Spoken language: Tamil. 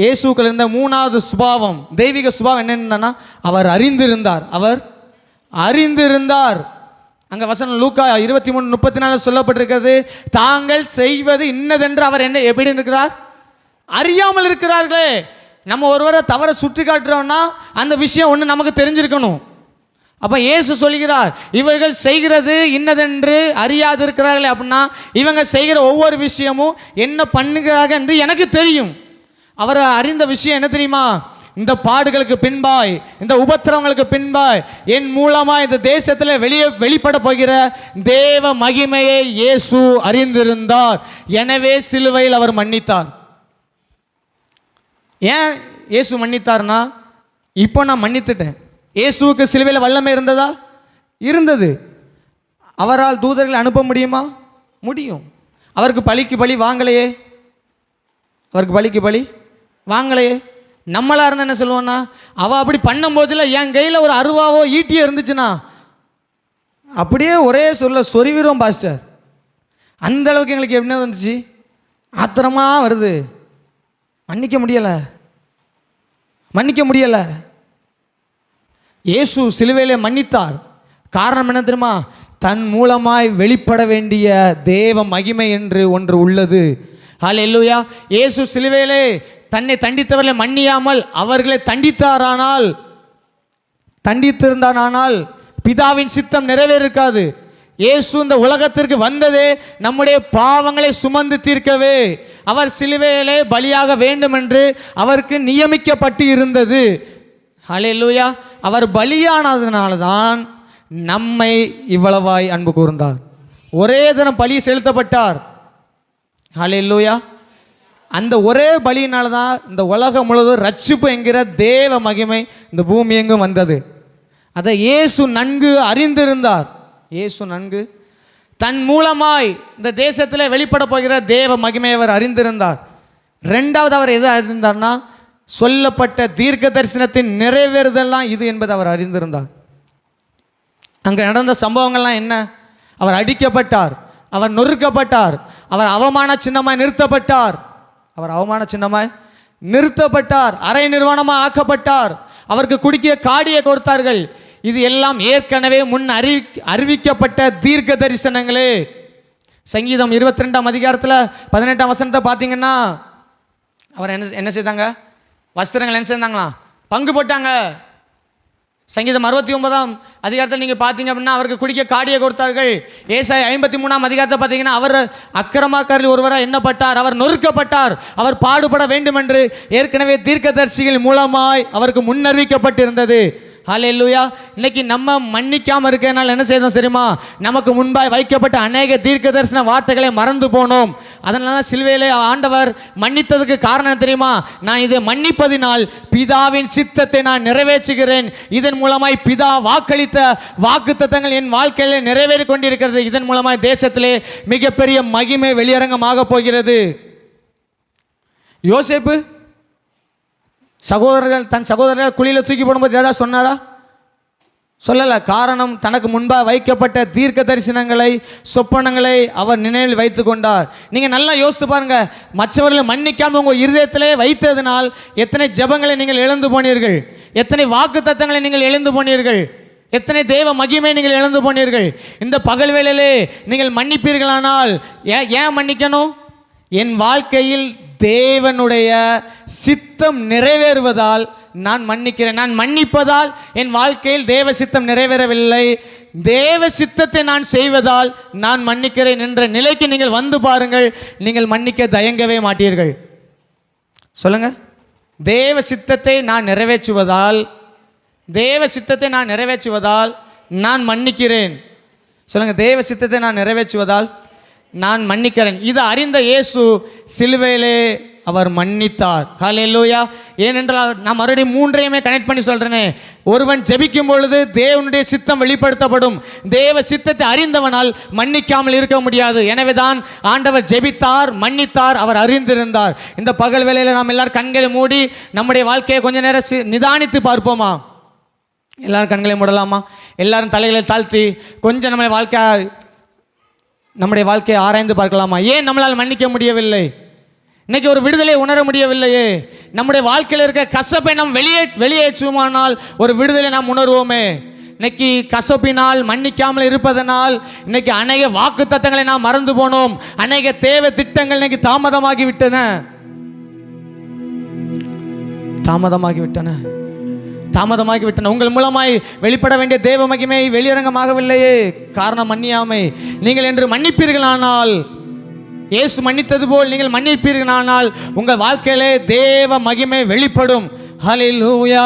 இயேசுக்கள் இருந்த மூணாவது சுபாவம் தெய்வீக சுபாவம் என்னென்னா அவர் அறிந்திருந்தார். அவர் அறிந்திருந்தார். அங்கே வசனம் லூக்கா இருபத்தி மூணு முப்பத்தி நாலு சொல்லப்பட்டிருக்கிறது தாங்கள் செய்வது இன்னதென்று அவர் என்ன எப்படி இருக்கிறார்? அறியாமல் இருக்கிறார்களே. நம்ம ஒருவரை தவற சுற்றி காட்டுறோம்னா அந்த விஷயம் ஒன்று நமக்கு தெரிஞ்சிருக்கணும். அப்போ இயேசு சொல்கிறார் இவர்கள் செய்கிறது இன்னதென்று அறியாது இருக்கிறார்களே அப்படின்னா இவங்க செய்கிற ஒவ்வொரு விஷயமும் என்ன பண்ணுகிறார்கள் என்று எனக்கு தெரியும். அவர் அறிந்த விஷயம் என்ன தெரியுமா? இந்த பாடுகளுக்கு பின்பாய் இந்த உபத்திரவங்களுக்கு பின்பாய் என் மூலமாக இந்த தேசத்தில் வெளியே வெளிப்பட போகிற தேவ மகிமையை இயேசு அறிந்திருந்தார். எனவே சிலுவையில் அவர் மன்னித்தார். ஏன் இயேசு மன்னித்தார்னா இப்போ நான் மன்னித்துட்டேன். இயேசுவுக்கு சிலுவையில் வல்லமை இருந்ததா? இருந்தது. அவரால் தூதர்களை அனுப்ப முடியுமா? முடியும். அவருக்கு பலிக்கு பலி வாங்கலையே. அவருக்கு பலிக்கு பலி? வாங்களே நம்மளாக இருந்தால் என்ன சொல்லுவோன்னா அவள் அப்படி பண்ணும்போதில் என் கையில் ஒரு அருவாவோ ஈட்டியோ இருந்துச்சுன்னா அப்படியே ஒரே சொல்ல சொருவிரும் பாஸ்டர். அந்த அளவுக்கு எங்களுக்கு என்ன வந்துச்சு? ஆத்திரமாக வருது. மன்னிக்க முடியலை. மன்னிக்க முடியலை. இயேசு சிலுவையிலே மன்னித்தார். காரணம் என்ன தெரியுமா? தன் மூலமாய் வெளிப்பட வேண்டிய தேவ மகிமை என்று ஒன்று உள்ளது. ஹalleluya இயேசு சிலுவையிலே தன்னை தண்டித்தவர்களை மன்னியாமல் அவர்களை தண்டித்தாரானால் தண்டித்திருந்தானால் பிதாவின் சித்தம் நிறைவேறிருக்காது. இயேசு இந்த உலகத்திற்கு வந்ததே நம்முடைய பாவங்களை சுமந்து தீர்க்கவே. அவர் சிலுவையிலே பலியாக வேண்டும் என்று அவருக்கு நியமிக்கப்பட்டு இருந்தது. ஹalleluya. அவர் பலியானதுனால தான் நம்மை இவ்வளவாய் அன்பு கூர்ந்தார். ஒரே தினம் பலி செலுத்தப்பட்டார். ஹalleluya. அந்த ஒரே பலியினால தான் இந்த உலகம் முழுவதும் ரட்சிப்பு என்கிற தேவ மகிமை இந்த பூமி எங்கும் வந்தது. அதை இயேசு நன்கு அறிந்திருந்தார். இயேசு நன்கு தன் மூலமாய் இந்த தேசத்தில் வெளிப்பட போகிற தேவ மகிமை அவர் அறிந்திருந்தார். ரெண்டாவது அவர் எதை அறிந்தார்னா சொல்லப்பட்ட தீர்க்க தரிசனத்தின் நிறைவேறுதெல்லாம் இது என்பதை அவர் அறிந்திருந்தார். அங்கே நடந்த சம்பவங்கள்லாம் என்ன? அவர் அடிக்கப்பட்டார் அவர் நொறுக்கப்பட்டார் அவர் அவமான சின்னமாக நிறுத்தப்பட்டார். அவர் அவமான சின்னமாய் நிறுத்தப்பட்டார். அரை நிர்வாணமாக ஆக்கப்பட்டார். அவருக்கு குடிக்க காடியை கொடுத்தார்கள். இது எல்லாம் ஏற்கனவே முன் அறி அறிவிக்கப்பட்ட தீர்க்க தரிசனங்களே. சங்கீதம் இருபத்தி ரெண்டாம் அதிகாரத்தில் பதினெட்டாம் வசனத்தை பார்த்தீங்கன்னா அவர் என்ன என்ன செய்தாங்க? வஸ்திரங்கள் என்ன செய்தாங்களா பங்கு போட்டாங்க. சங்கீதம் அறுபத்தி ஒன்பதாம் அதிகாரத்தில் நீங்கள் பார்த்தீங்க அப்படின்னா அவருக்கு குடிக்க காடியை கொடுத்தார்கள். ஏசாய் ஐம்பத்தி மூணாம் அதிகாரத்தை பார்த்தீங்கன்னா அவர் அக்கிரமாக்காரில் ஒருவராக எண்ணப்பட்டார். அவர் நொறுக்கப்பட்டார். அவர் பாடுபட வேண்டும் என்று ஏற்கனவே தீர்க்கதரிசிகள் மூலமாய் அவருக்கு முன்னறிவிக்கப்பட்டிருந்தது. ஹalleluya. இன்னைக்கு நம்ம மன்னிக்காமல் இருக்கிறனால என்ன செய்தோம் சரிமா நமக்கு முன்பாய் வைக்கப்பட்ட அநேக தீர்க்க தரிசன வார்த்தைகளை மறந்து போனோம். அதனால தான் சிலுவையிலே ஆண்டவர் மன்னித்ததுக்கு காரணம் தெரியுமா? நான் இதை மன்னிப்பதினால் பிதாவின் சித்தத்தை நான் நிறைவேற்றுகிறேன். இதன் மூலமாய் பிதா வாக்களித்த வாக்குத்தத்தங்கள் என் வாழ்க்கையிலே நிறைவேறி கொண்டிருக்கிறது. இதன் மூலமாய் தேசத்திலே மிகப்பெரிய மகிமை வெளியரங்கமாக போகிறது. யோசேப்பு சகோதரர்கள் தன் சகோதரர்கள் குழியில் தூக்கி போடும்போது ஏதாவது சொன்னாரா? சொல்லலை காரணம் தனக்கு முன்பாக வைக்கப்பட்ட தீர்க்க தரிசனங்களை சொப்பனங்களை அவர் நினைவில் வைத்து கொண்டார். நீங்கள் நல்லா யோசித்து பாருங்கள் மற்றவர்களை மன்னிக்காமல் உங்கள் இருதயத்திலே வைத்ததினால் எத்தனை ஜெபங்களை நீங்கள் இழந்து போனீர்கள்? எத்தனை வாக்கு தத்தங்களை நீங்கள் இழந்து போனீர்கள்? எத்தனை தெய்வ மகிமை நீங்கள் இழந்து போனீர்கள்? இந்த பகல் வேளையிலே நீங்கள் மன்னிப்பீர்களானால் ஏன் ஏன் மன்னிக்கணும்? என் வாழ்க்கையில் தேவனுடைய சித்தம் நிறைவேறுவதால் நான் மன்னிக்கிறேன் நான் மன்னிப்பதால் என் வாழ்க்கையில் தேவ சித்தம் நிறைவேறவில்லை. தேவ சித்தத்தை நான் செய்வதால் நான் மன்னிக்கிறேன் என்ற நிலைக்கு நீங்கள் வந்து பாருங்கள். நீங்கள் மன்னிக்க தயங்கவே மாட்டீர்கள். சொல்லுங்க. தேவ சித்தத்தை நான் நிறைவேற்றுவதால் தேவ சித்தத்தை நான் நிறைவேற்றுவதால் நான் மன்னிக்கிறேன். சொல்லுங்க. தேவ சித்தத்தை நான் நிறைவேற்றுவதால் நான் மன்னிக்கிறேன். இதை அறிந்த இயேசு சிலுவையிலே அவர் மன்னித்தார். ஹலெல்லூயா ஏனென்றால் நான் மறுபடியும் மூன்றையுமே கனெக்ட் பண்ணி சொல்கிறேனே ஒருவன் ஜெபிக்கும் பொழுது தேவனுடைய சித்தம் வெளிப்படுத்தப்படும். தேவ சித்தத்தை அறிந்தவனால் மன்னிக்காமல் இருக்க முடியாது. எனவே தான் ஆண்டவர் ஜெபித்தார் மன்னித்தார் அவர் அறிந்திருந்தார். இந்த பகல் வேலையில் நாம் எல்லாரும் கண்களை மூடி நம்முடைய வாழ்க்கையை கொஞ்ச நேரம் சி- நிதானித்து பார்ப்போமா? எல்லாரும் கண்களை மூடலாமா? எல்லாரும் தலைகளை தாழ்த்தி கொஞ்சம் நம்முடைய வாழ்க்கை நம்முடைய வாழ்க்கையை ஆராய்ந்து பார்க்கலாமா? ஏன் நம்மளால் மன்னிக்க முடியவில்லை? இன்னைக்கு ஒரு விடுதலை உணர முடியவில்லையே. நம்முடைய வாழ்க்கையில் இருக்க கசப்பை நாம் வெளியே வெளியேற்றுமானால் ஒரு விடுதலை நாம் உணர்வோமே. இன்னைக்கு கசப்பினால் மன்னிக்காமல் இருப்பதனால் இன்னைக்கு அநேக வாக்கு தத்தங்களை நாம் மறந்து போனோம். அநேக தேவை திட்டங்கள் இன்னைக்கு தாமதமாகி விட்டன தாமதமாகி விட்டன தாமதமாகி விட்டன உங்கள் மூலமாய் வெளிப்பட வேண்டிய தேவ மகிமை வெளியரங்கமாகவில்லையே. காரணம் மன்னியாமை. நீங்கள் என்று மன்னிப்பீர்களானால் இயேசு மன்னித்தது போல் நீங்கள் மன்னிப்பீர்களானால் உங்கள் வாழ்க்கையிலே தேவ மகிமை வெளிப்படும். ஹalleluya.